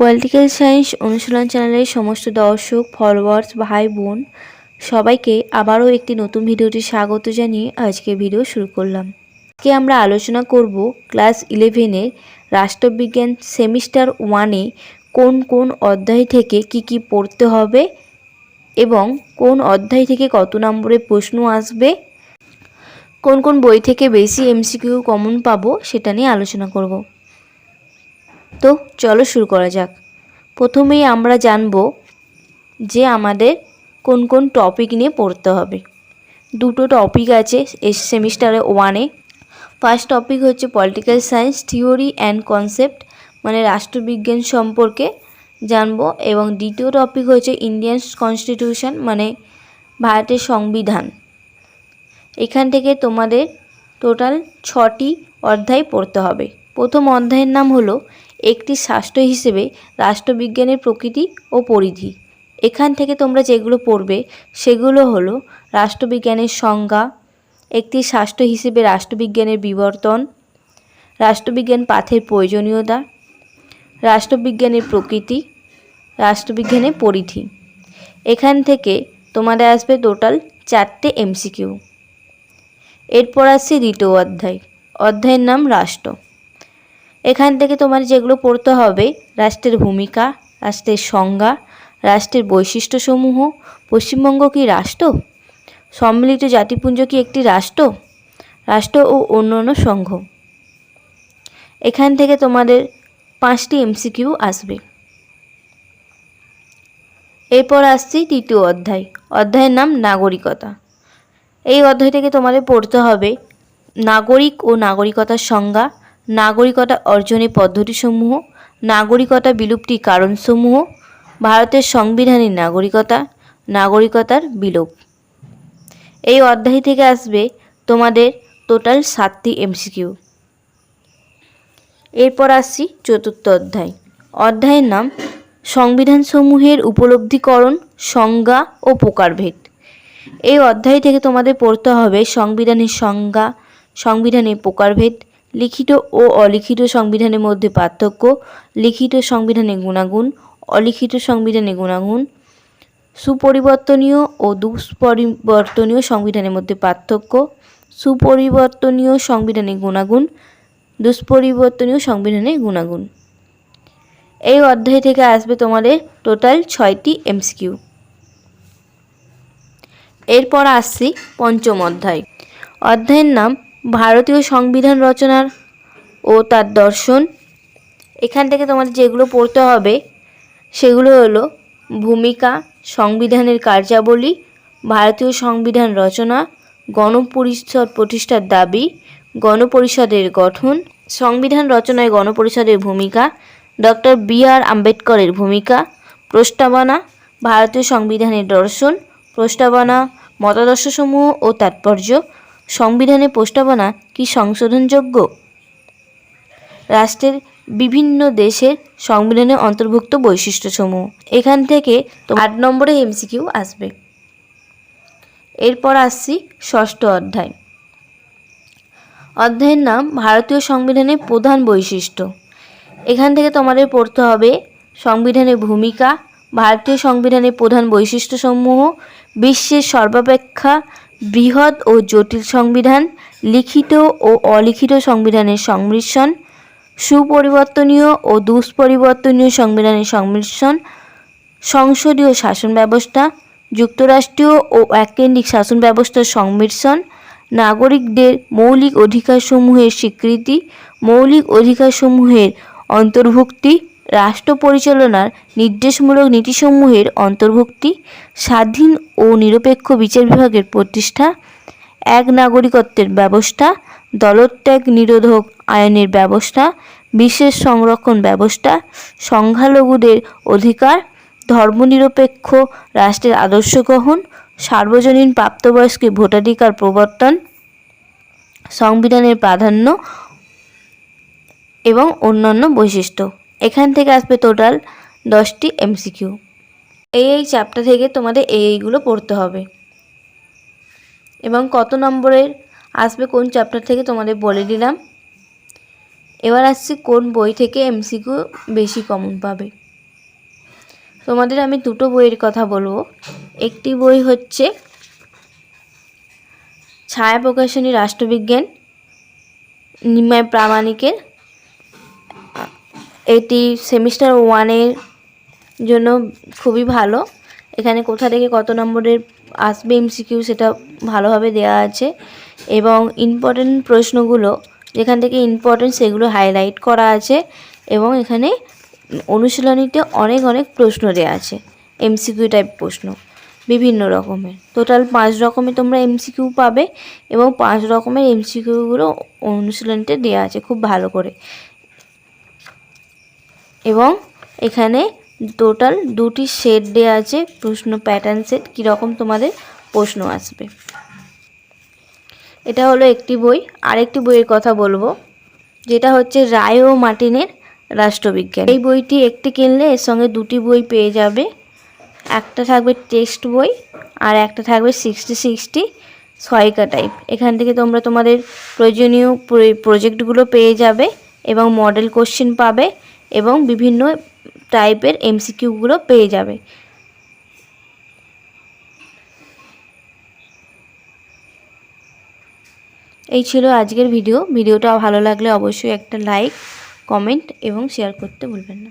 Political science অনুশীলন চ্যানেলের সমস্ত দর্শক ফলোয়ার্স ভাই, বোন, সবাইকে আবারও একটি নতুন ভিডিওটি স্বাগত জানিয়ে আজকে ভিডিও শুরু করলাম। আজকে আমরা আলোচনা করব ক্লাস ইলেভেনের রাষ্ট্রবিজ্ঞান সেমিস্টার ওয়ানে কোন কোন অধ্যায় থেকে কি কি পড়তে হবে এবং কোন অধ্যায় থেকে কত নম্বরের প্রশ্ন আসবে, কোন কোন বই থেকে বেশি এমসিকিউ কমন পাবো সেটা নিয়ে আলোচনা করব। তো চলো শুরু করা যাক। প্রথমেই আমরা জানব যে আমাদের কোন কোন টপিক নিয়ে পড়তে হবে। দুটো টপিক আছে এই সেমিস্টারে ওয়ানে ফার্স্ট টপিক হচ্ছে political science theory and concept মানে রাষ্ট্রবিজ্ঞান সম্পর্কে জানব। এবং দ্বিতীয় টপিক হচ্ছে ইন্ডিয়ান কনস্টিটিউশন মানে ভারতের সংবিধান। এখান থেকে তোমাদের টোটাল ছটি অধ্যায় পড়তে হবে। প্রথম অধ্যায়ের নাম হলো একটি শাস্ত্র হিসেবে রাষ্ট্রবিজ্ঞানের প্রকৃতি ও পরিধি। এখান থেকে তোমরা যেগুলো পড়বে, সেগুলো হলো রাষ্ট্রবিজ্ঞানের সংজ্ঞা, একটি শাস্ত্র হিসেবে রাষ্ট্রবিজ্ঞানের বিবর্তন, রাষ্ট্রবিজ্ঞান পাঠের প্রয়োজনীয়তা, রাষ্ট্রবিজ্ঞানের প্রকৃতি, রাষ্ট্রবিজ্ঞানের পরিধি। এখান থেকে তোমাদের আসবে টোটাল চারটে এমসিকিউ। এরপর আসছে দ্বিতীয় অধ্যায়। অধ্যায়ের নাম রাষ্ট্র। এখান থেকে তোমার যেগুলো পড়তে হবে, রাষ্ট্রের ভূমিকা, রাষ্ট্রের সংজ্ঞা, রাষ্ট্রের বৈশিষ্ট্যসমূহ, পশ্চিমবঙ্গ কি রাষ্ট্র? সম্মিলিত জাতিপুঞ্জ কি একটি রাষ্ট্র? রাষ্ট্র ও অন্যান্য সংঘ। এখান থেকে তোমাদের পাঁচটি এমসিকিউ আসবে। এরপর আসছি তৃতীয় অধ্যায়। অধ্যায়ের নাম নাগরিকতা। এই অধ্যায় থেকে তোমাদের পড়তে হবে নাগরিক ও নাগরিকতার সংজ্ঞা নাগরিকতা অর্জনের পদ্ধতিসমূহ, নাগরিকতা বিলুপ্তি কারণসমূহ, ভারতের সংবিধানের নাগরিকতা, নাগরিকতার বিলোপ। এই অধ্যায় থেকে আসবে তোমাদের টোটাল সাতটি এমসিকিউ এরপর আসছি চতুর্থ অধ্যায়। অধ্যায়ের নাম, সংবিধানসমূহের উপলব্ধিকরণ, সংজ্ঞা ও প্রকারভেদ। এই অধ্যায় থেকে তোমাদের পড়তে হবে সংবিধানের সংজ্ঞা, সংবিধানের প্রকারভেদ লিখিত ও অলিখিত সংবিধানের মধ্যে পার্থক্য, লিখিত সংবিধানে গুণাগুণ, অলিখিত সংবিধানে গুণাগুণ, সুপরিবর্তনীয় ও দুষ্পরিবর্তনীয় সংবিধানের মধ্যে পার্থক্য, সুপরিবর্তনীয় সংবিধানের গুণাগুণ, দুষ্পরিবর্তনীয় সংবিধানে গুণাগুণ। এই অধ্যায় থেকে আসবে তোমাদের টোটাল ছয়টি এমসিকিউ এরপর আসছি পঞ্চম অধ্যায়। অধ্যায়ের নাম ভারতীয় সংবিধান রচনার ও তার দর্শন। এখান থেকে তোমাদের যেগুলো পড়তে হবে, সেগুলো হলো ভূমিকা, সংবিধানের কার্যাবলী, ভারতীয় সংবিধান রচনা, গণপরিষদ প্রতিষ্ঠার দাবি, গণপরিষদের গঠন, সংবিধান রচনায় গণপরিষদের ভূমিকা, ডক্টর বি আর আম্বেদকরের ভূমিকা, প্রস্তাবনা, ভারতীয় সংবিধানের দর্শন, প্রস্তাবনা, মতাদর্শসমূহ ও তাৎপর্য। সংবিধানের প্রস্তাবনা কি সংশোধনযোগ্য? রাষ্ট্রের বিভিন্ন দেশের সংবিধানে অন্তর্ভুক্ত বৈশিষ্ট্যসমূহ। এখান থেকে আট নম্বরে এমসিকিউ আসবে। এরপর আসছি ষষ্ঠ অধ্যায়। অধ্যায়ের নাম ভারতীয় সংবিধানের প্রধান বৈশিষ্ট্য। এখান থেকে তোমাদের পড়তে হবে সংবিধানের ভূমিকা, ভারতীয় সংবিধানের প্রধান বৈশিষ্ট্যসমূহ, বিশ্বের সর্বাপেক্ষা বৃহৎ ও জটিল সংবিধান, লিখিত ও অলিখিত সংবিধানের সংমিশ্রণ, সুপরিবর্তনীয় ও দুষ্পরিবর্তনীয় সংবিধানের সংমিশ্রণ, সংসদীয় শাসন ব্যবস্থা, যুক্তরাষ্ট্রীয় ও এককেন্দ্রিক শাসন ব্যবস্থার সংমিশ্রণ, নাগরিকদের মৌলিক অধিকারসমূহের স্বীকৃতি, মৌলিক অধিকারসমূহের অন্তর্ভুক্তি রাষ্ট্র পরিচালনার নির্দেশমূলক নীতিসমূহের অন্তর্ভুক্তি, স্বাধীন ও নিরপেক্ষ বিচার বিভাগের প্রতিষ্ঠা, এক নাগরিকত্বের ব্যবস্থা, দলত্যাগ নিরোধক আইনের ব্যবস্থা, বিশেষ সংরক্ষণ ব্যবস্থা, সংখ্যালঘুদের অধিকার, ধর্মনিরপেক্ষ রাষ্ট্রের আদর্শ গ্রহণ, সার্বজনীন প্রাপ্তবয়স্কে ভোটাধিকার প্রবর্তন, সংবিধানের প্রাধান্য এবং অন্যান্য বৈশিষ্ট্য। এখান থেকে আসবে টোটাল দশটি এমসিকিউ এই এই চ্যাপ্টার থেকে তোমাদের এই এইগুলো পড়তে হবে। এবং কত নম্বরের আসবে কোন চ্যাপ্টার থেকে তোমাদের বলে দিলাম। এবার আসছি কোন বই থেকে এমসিকিউ বেশি কমন পাবে। তোমাদের আমি দুটো বইয়ের কথা বলব। একটি বই হচ্ছে ছায়া প্রকাশনী রাষ্ট্রবিজ্ঞান নিমাই প্রামাণিকের এটি সেমিস্টার ওয়ানের জন্য খুবই ভালো। এখানে কোথা থেকে কত নম্বরের আসবে এমসিকিউ সেটা ভালোভাবে দেওয়া আছে এবং ইম্পর্টেন্ট প্রশ্নগুলো, যেখান থেকে ইম্পর্টেন্ট সেগুলো হাইলাইট করা আছে এবং এখানে অনুশীলনীতে অনেক অনেক প্রশ্ন দেওয়া আছে এমসিকিউ টাইপ প্রশ্ন, বিভিন্ন রকমের। টোটাল পাঁচ রকমের তোমরা এমসিকিউ পাবে এবং পাঁচ রকমের এমসিকিউগুলো অনুশীলনীতে দেওয়া আছে, খুব ভালো করে। এবং এখানে টোটাল দুটি সেট দেওয়া আছে, প্রশ্ন প্যাটার্ন সেট কীরকম তোমাদের প্রশ্ন আসবে। এটা হলো একটি বই, আরেকটি বইয়ের কথা বলব, যেটা হচ্ছে রায় ও মার্টিনের রাষ্ট্রবিজ্ঞান। এই বইটি একটি কিনলে এর সঙ্গে দুটি বই পেয়ে যাবে, একটা থাকবে টেক্সট বই আর একটা থাকবে সিক্সটি সিক্সটি সহায়িকা টাইপ এখান থেকে তোমরা তোমাদের প্রয়োজনীয় প্রজেক্টগুলো পেয়ে যাবে। এবং মডেল কোশ্চেন পাবে এবং বিভিন্ন টাইপের এমসিকিউগুলো পেয়ে যাবে। এই ছিল আজকের ভিডিও ভিডিওটা ভালো লাগলে অবশ্যই একটা লাইক কমেন্ট এবং শেয়ার করতে ভুলবেন না।